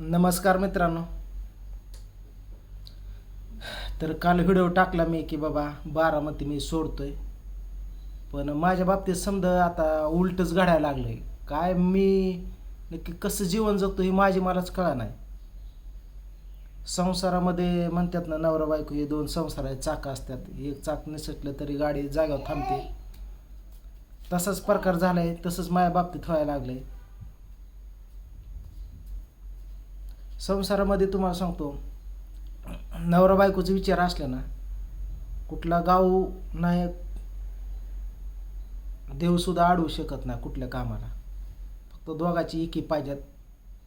नमस्कार मित्रांनो. तर काल व्हिडिओ टाकला मी की बाबा बारामती मी सोडतोय. पण माझ्या बाबतीत समजा आता उलटच घडायला लागलंय. काय मी नक्की कसं जीवन जगतो ही माझी मलाच कळा नाही. संसारामध्ये म्हणतात ना नवरा बायको हे दोन संसार आहेत चाकं असतात. एक चाक निसटलं तरी गाडी जाग्यावर थांबते. तसाच प्रकार झालाय तसंच माझ्या बाबतीत व्हायला लागलंय. संसारामध्ये तुम्हाला सांगतो नवरा बायकोचे विचार असला ना कुठला गाव नाही देवसुद्धा अडवू शकत नाही कुठल्या कामाला. फक्त दोघाची एकी पाहिजेत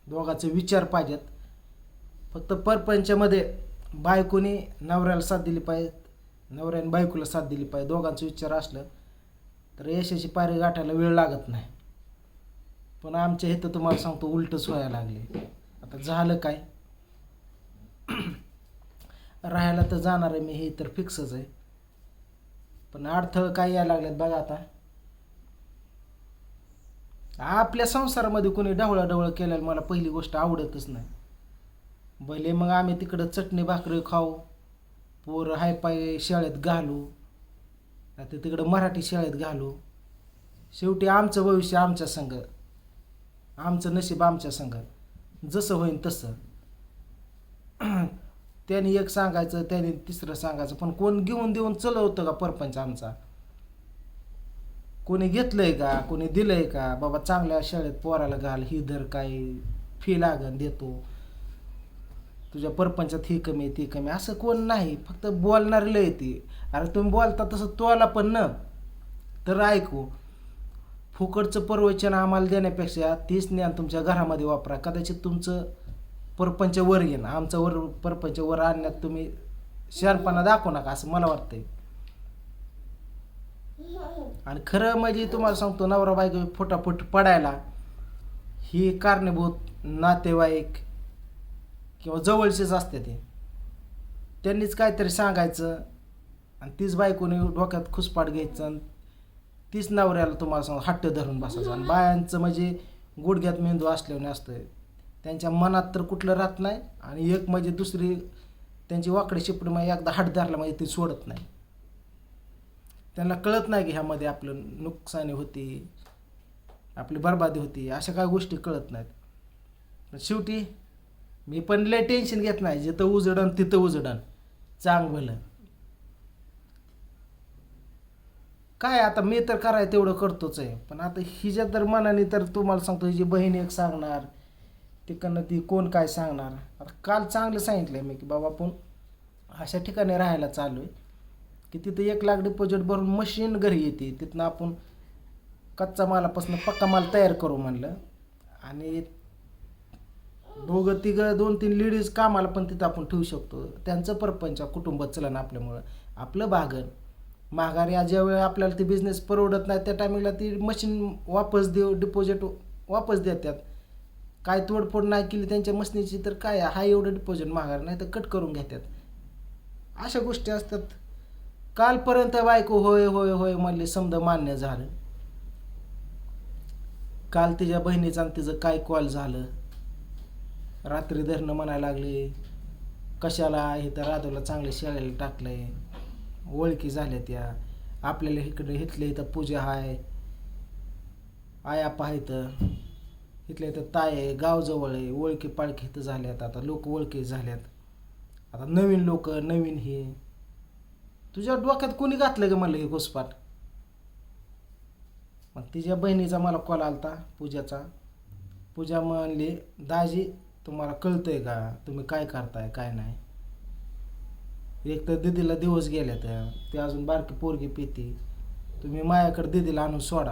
दोघाचे विचार पाहिजेत. फक्त परपंचमध्ये बायकोने नवऱ्याला साथ दिली पाहिजे नवऱ्याने बायकोला साथ दिली पाहिजे दोघांचं विचार असलं तर यशाची पायरी गाठायला वेळ लागत नाही. पण आमच्या इथं तुम्हाला सांगतो उलटंच व्हायला लागले. आता झालं काय? राहायला तर जाणार आहे मी हे तर फिक्सच आहे. पण अडथळं काय यायला लागल्यात बघा आता. आपल्या संसारामध्ये कोणी ढवळा ढवळ मला पहिली गोष्ट आवडतच नाही. भले मग आम्ही तिकडं चटणी भाकरी खाऊ पोर हाय पाय शाळेत घालू आता तिकडं मराठी शाळेत घालू. शेवटी आमचं भविष्य आमच्या संघ आमचं नशीब आमच्या संघात जसं होईन तसं. त्याने एक सांगायचं त्याने तिसरं सांगायचं पण कोण घेऊन देऊन चलवतं का परपंच आमचा? कोणी घेतलंय का? कोणी दिलंय का? बाबा चांगल्या शाळेत पोराला घाल ही दर काही फी लागन देतो. तुझ्या परपंचात ही कमी ती कमी असं कोण नाही फक्त बोलणार लय ती. अरे तुम्ही बोलता तसं तोला पण न. तर ऐकू फुकटचं प्रवचन आम्हाला देण्यापेक्षा तीच ज्ञान तुमच्या घरामध्ये वापरा. कदाचित तुमचं परपंच वर येईन आमचं वर परपंच वर आणण्यात तुम्ही शहाणपणा दाखवू नका असं मला वाटतंय. आणि खरं म्हणजे तुम्हाला सांगतो नवरा बायको फुटाफुट पडायला ही कारणीभूत नातेवाईक किंवा जवळचेच असते ते. त्यांनीच काहीतरी सांगायचं आणि तीच बायकोने डोक्यात खुसपाट घ्यायचं आणि तीच नवऱ्याला तुम्हाला सांग हट्ट धरून बसायचं. आणि बायांचं म्हणजे गुडघ्यात मेंदू असल्याने असतं त्यांच्या मनात तर कुठलं राहत नाही आणि एक म्हणजे दुसरी त्यांची वाकडे शिपडी मग एकदा हट धरला म्हणजे ती सोडत नाही. त्यांना कळत नाही की ह्यामध्ये आपलं नुकसानी होती आपली बरबादी होती अशा काही गोष्टी कळत नाहीत. पण शेवटी मी पण लय टेन्शन घेत नाही जिथं उजडन तिथं उजडन. चांग भलं. काय आता मी तर कराय तेवढं करतोच आहे. पण आता हिच्या तर मनाने तर तुम्हाला सांगतो हिची बहीण एक सांगणार तिकडनं ती कोण काय सांगणार? आता काल चांगलं सांगितलं मी की बाबा आपण अशा ठिकाणी राहायला चालू आहे की तिथं एक लाख डिपॉझिट भरून मशीन घरी येते. तिथनं आपण कच्चा मालापासून पक्का माल तयार करू म्हणलं. आणि दोघं तिघं दोन तीन लेडीज कामाला पण तिथं आपण ठेवू शकतो. त्यांचं परपंच कुटुंब चलन आपल्यामुळं. आपलं भागण माघारी या ज्यावेळी आपल्याला ती बिझनेस परवडत नाही त्या टायमिंगला ती मशीन वापस देऊ डिपॉझिट वापस देतात. काय तोडफोड नाही केली त्यांच्या मशीनीची तर काय हा एवढं डिपॉझिट माघार नाही तर कट करून घेतात. अशा गोष्टी असतात. कालपर्यंत बायको होय होय होय म्हणले समजा मान्य झालं. काल तिच्या बहिणीचा आणि तिचं काय कॉल झालं? रात्री धरणं म्हणायला लागले. कशाला? इथं राधवला चांगले टाकलं आहे ओळखी झाल्या त्या. आपल्याला इकडे इथल्या इथं पूजा आहे आया इथं इथल्या इथं ताय आहे गावजवळ आहे ओळखी पाळखी इथं झाल्यात. आता लोक ओळखी झाल्यात. आता नवीन लोक नवीन हे. तुझ्या डोक्यात कोणी घातलं का मला हे घुसपाट? मग तिच्या बहिणीचा मला कॉल आलता पूजाचा. पूजा म्हणली दाजी तुम्हाला कळतंय का? तुम्ही काय करताय काय नाही? एक तर दिदीला दिवस गेल्या त्या ते अजून बारकी पोरगी पिती. तुम्ही माझ्याकडे दिदीला आणून सोडा.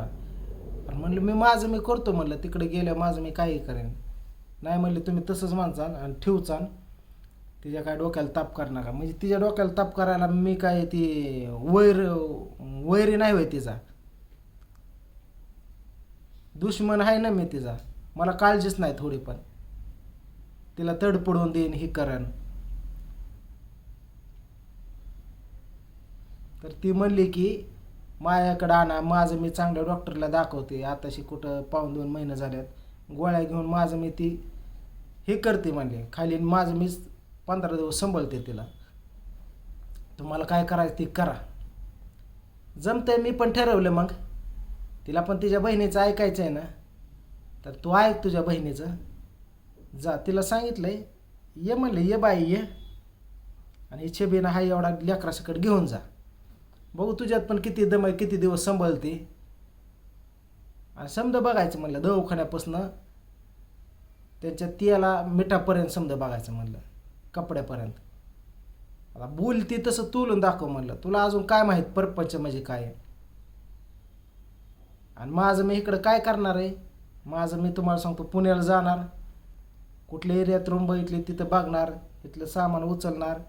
आणि म्हणलं मी माझं मी करतो म्हणलं तिकडे गेल्या माझं मी काही करेन. नाही म्हणले तुम्ही तसंच माणसान आणि ठेवचाल तिच्या काय डोक्याला ताप करणार म्हणजे तिच्या डोक्याला ताप करायला मी काय ती वैर वैरी नाही होय तिचा. दुश्मन आहे ना मी तिचा. मला काळजीच नाही थोडी पण. तिला तडपडून देईन हे करण. तर ती म्हणली की माझ्याकडं आणा माझं मी चांगल्या डॉक्टरला दाखवते. आताशी कुठं पाऊन दोन महिने झाल्यात गोळ्या घेऊन माझं मी ती हे करते म्हणले. खाली माझं मीच पंधरा दिवस संभळते तिला. तुम्हाला काय करायचं ते करा. जमतंय मी पण ठरवलं मग. तिला पण तिच्या बहिणीचं ऐकायचं आहे ना. तर तू ऐक तुझ्या बहिणीचं. जा तिला सांगितलं आहे ये म्हणलं ये बाई ये. आणि छबीनं हा एवढा लेकरासकट घेऊन जा. बघू तुझ्यात पण किती दम आहे किती दिवस सांभाळते आणि समजा बघायचं म्हणलं दवाखान्यापासनं त्याच्या तियाला मिठापर्यंत समजा बघायचं म्हणलं कपड्यापर्यंत. आता बोलती तसं तुलून दाखव म्हणलं तुला अजून काय माहीत परपंच म्हणजे काय? आहे. आणि माझं मी इकडं काय करणार आहे? माझं मी तुम्हाला सांगतो पुण्याला जाणार कुठल्या एरियात रूम बघितली तिथं बघणार इथलं सामान उचलणार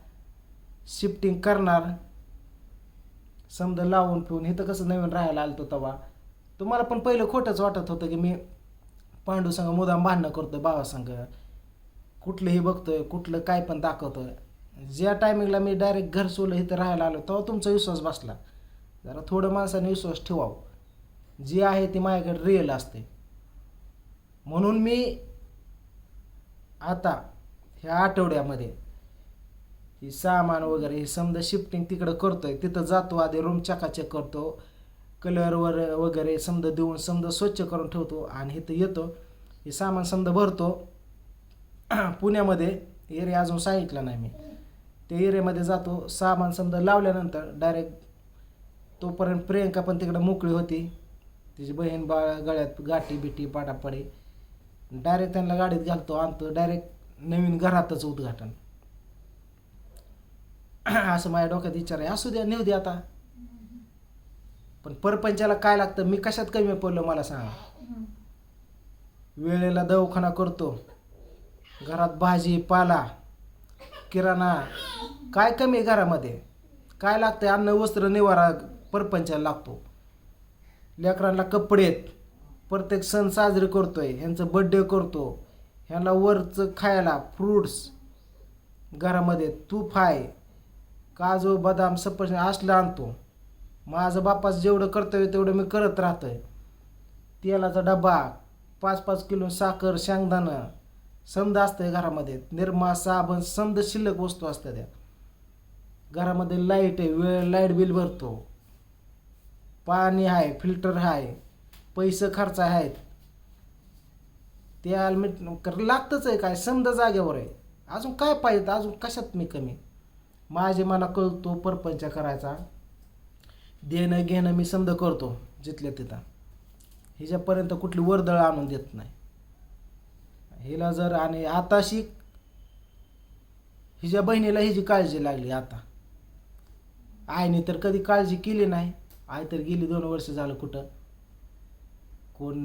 शिफ्टिंग करणार समजा लावून पिऊन इथं कसं नवीन राहायला आलतो तेव्हा तुम्हाला पण पहिलं खोटंच वाटत होतं की मी पांडू संघ मुदाम भांडणं करतोय बाबासंघ कुठलंही बघतोय कुठलं काय पण दाखवतोय. ज्या टायमिंगला मी डायरेक्ट घर सोडलं इथं राहायला आलो तेव्हा तुमचा विश्वास बसला. जरा थोडं माणसाने विश्वास ठेवावं. जे आहे ते माझ्याकडे रिअल असते. म्हणून मी आता ह्या आठवड्यामध्ये ही सामान वगैरे हे समजा शिफ्टिंग तिकडं करतोय तिथं जातो आधी रूम चकाचक करतो कलरवर वगैरे समजा देऊन समजा स्वच्छ करून ठेवतो आणि इथं येतो. हे सामान समजा भरतो. पुण्यामध्ये एरिया अजून सांगितला नाही मी. त्या एरियामध्ये जातो. सामान समजा लावल्यानंतर डायरेक्ट तोपर्यंत प्रियंका पण तिकडं मोकळी होती. तिची बहीण बा गळ्यात गाठी बिटी पाडापाडी डायरेक्ट त्यांना गाडीत घालतो आणतो डायरेक्ट नवीन घरातच उद्घाटन. असं माझ्या डोक्यात विचार आहे. असू द्या नेऊ द्या आता. पण परपंचाला काय लागतं? मी कशात कमी पडलो मला सांगा. वेळेला दवाखाना करतो. घरात भाजी पाला किराणा. काय कमी आहे घरामध्ये? काय लागतं अन्न वस्त्र निवारा परपंचाला लागतो. लेकरांना कपडे आहेत. प्रत्येक सण साजरे करतोय. ह्यांचं बड्डे करतो. ह्यांना वरचं खायला फ्रूट्स घरामध्ये तूप आहे. काजू बदाम सफरचंद असलं आणतो? माझं बापाचं जेवढं कर्तव्य तेवढं मी करत राहतं तेलाचा डबा पाच पाच किलो साखर शेंगदाणं समजा असतंय घरामध्ये. निरमा साबण समद शिल्लक वस्तू असतात त्या. घरामध्ये लाइट आहे वेळ लाइट बिल भरतो. पाणी आहे फिल्टर आहे पैसे खर्च आहेत. ते ॲलमेट कर लागतंच आहे काय? समजा जागेवर आहे. अजून काय पाहिजे? अजून कशात मी कमी? माझे मला कळतो परपंच करायचा. देणं घेणं मी समजा करतो जिथल्या तिथं. हिच्यापर्यंत कुठली वर्दळ आणून देत नाही. हिला जर आणि आताशी हिच्या बहिणीला हिची काळजी लागली आता. आईने तर कधी काळजी केली नाही. आई तर गेली दोन वर्ष झालं कुठं? कोण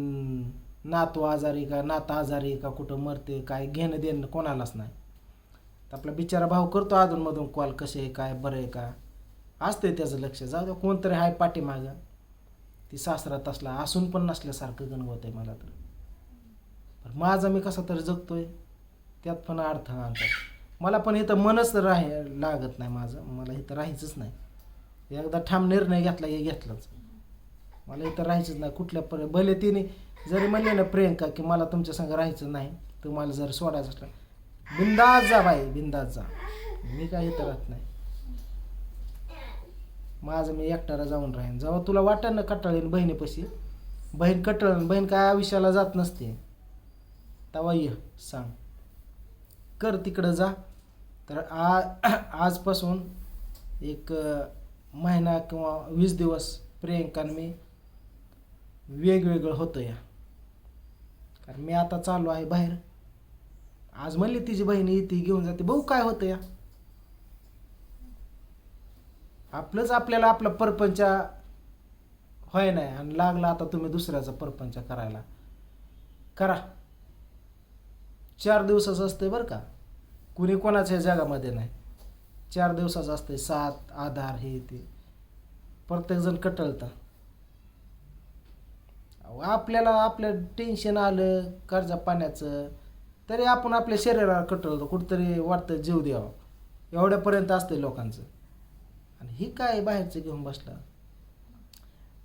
नातू आजारी का नाता आजारी का कुठं मरते काय घेणं देणं कोणालाच नाही. तर आपला बिचारा भाऊ करतो अधूनमधून कॉल कसे आहे काय बरं आहे का? असतंय त्याचं लक्ष. जाऊ द्या कोणतरी आहे पाठीमागं. ती सासरात असला असून पण नसल्यासारखं गणवत आहे मला तर. पण माझा मी कसा तर जगतोय त्यात पण अर्थ आणतात मला पण इथं मनच राह लागत नाही माझं. मला इथं राहायचंच नाही. एकदा ठाम निर्णय घेतला हे घेतलाच. मला इथं राहायचंच नाही. कुठल्या पर भले तिने जरी म्हणले ना प्रियंका की मला तुमच्या संग राहायचं नाही तुम्हाला जर सोडायचं असलं बिंदास जा बाई बिंदास जा. मी काय करत राहत नाही. माझं मी एकट्याला जाऊन राहीन. जेव्हा तुला वाटेल ना कटाळीन बहिणीपाशी बहीण कटाळीन बहीण काय आयुष्याला जात नसते. तेव्हा ये सांग. कर तिकडं जा. तर आ आजपासून एक महिना किंवा वीस दिवस प्रियंकाने मी वेगवेगळं होतं या. कारण मी आता चालू आहे बाहेर. आज म्हणली तिची बहिणी ती घेऊन जाते. भाऊ काय होतं या? आपलंच आपल्याला आपला परपंच होय नाही आणि लागला आता तुम्ही दुसऱ्याचा परपंच करायला. करा. चार दिवसाचं असतंय बरं का. कुणी कोणाच्या जगामध्ये नाही. चार दिवसाचं असतंय. सात आधार हे ते. प्रत्येकजण कटळतं. आपल्याला आपलं टेन्शन आलं कर्जा पाण्याचं तरी आपण आपल्या शरीराला कटळतो कुठंतरी वाटतं जीव द्यावा. एवढ्यापर्यंत असतं लोकांचं. आणि ही काय बाहेरचं घेऊन बसला?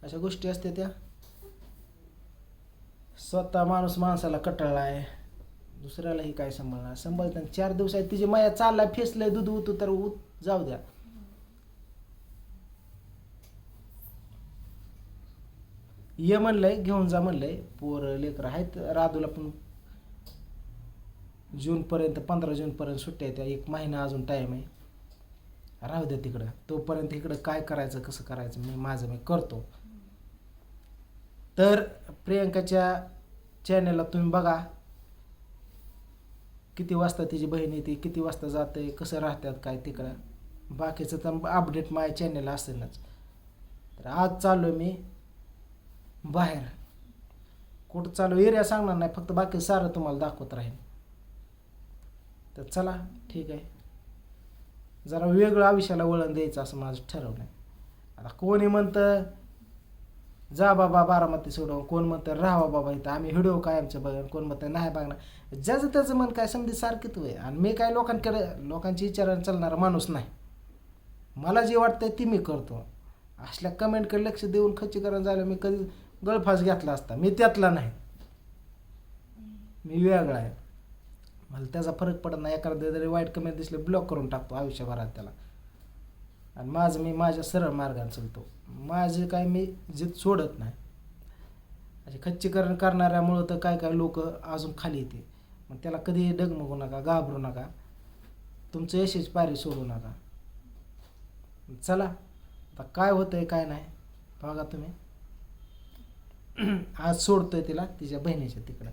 अशा गोष्टी असते त्या. स्वतः माणूस माणसाला कटाळला आहे. दुसऱ्यालाही काय सांभाळणार? सांभाळताना चार दिवस आहे तिची माया चाललाय फेसलंय दूध उतू तर उत जाऊ द्या. ये म्हणलंय घेऊन जा म्हणलंय. पोरं लेकर आहेत. राधूला पण जूनपर्यंत पंधरा जूनपर्यंत सुट्ट्या त्या. एक महिना अजून टाईम आहे. राहू द्या तिकडं. तोपर्यंत इकडं काय करायचं कसं करायचं मी माझं मी करतो. तर प्रियंकाच्या चॅनलला तुम्ही बघा. किती वाजता तिची बहीण येते किती वाजता जाते कसं राहतात काय तिकडं. बाकीचं तर अपडेट माझ्या चॅनलला असेलच. तर आज चाललो मी बाहेर. कुठं चालू एरिया सांगणार नाही. फक्त बाकी सारं तुम्हाला दाखवत राहील तर चला ठीक आहे. जरा वेगळं आयुष्याला वळण द्यायचं असं माझं ठरवलं आहे. आता कोणी म्हणतं जा बाबा बारामती सोडव कोण म्हणतं राहा बाबा इथं आम्ही व्हिडिओ कायमचं बघ. कोण म्हणतं नाही बघणार ज्याचं त्याचं मन काय समजे सारखीच आहे. आणि मी काय लोकांकडे लोकांची विचाराने चालणारा माणूस नाही. मला जे वाटतंय ती मी करतो. असल्या कमेंटकडे लक्ष देऊन खच्चीकरण झालं मी कधी गळफास घेतला असता. मी त्यातला नाही. मी वेगळा आहे. मला त्याचा फरक पडत नाही. एखादं जरी वाईट कमेंट दिसले ब्लॉक करून टाकतो आयुष्यभरात त्याला. आणि माझं मी माझ्या सरळ मार्गाने चलतो. माझे काय मी जित सोडत नाही. असे खच्चीकरण करणाऱ्यामुळं तर काय काय लोक अजून खाली येते. मग त्याला कधी डगमगू नका घाबरू नका. तुमचं यशच पायरी सोडू नका. चला आता काय होतं आहे काय नाही बघा तुम्ही. आज सोडतोय तिला तिच्या बहिणीच्या तिकडं.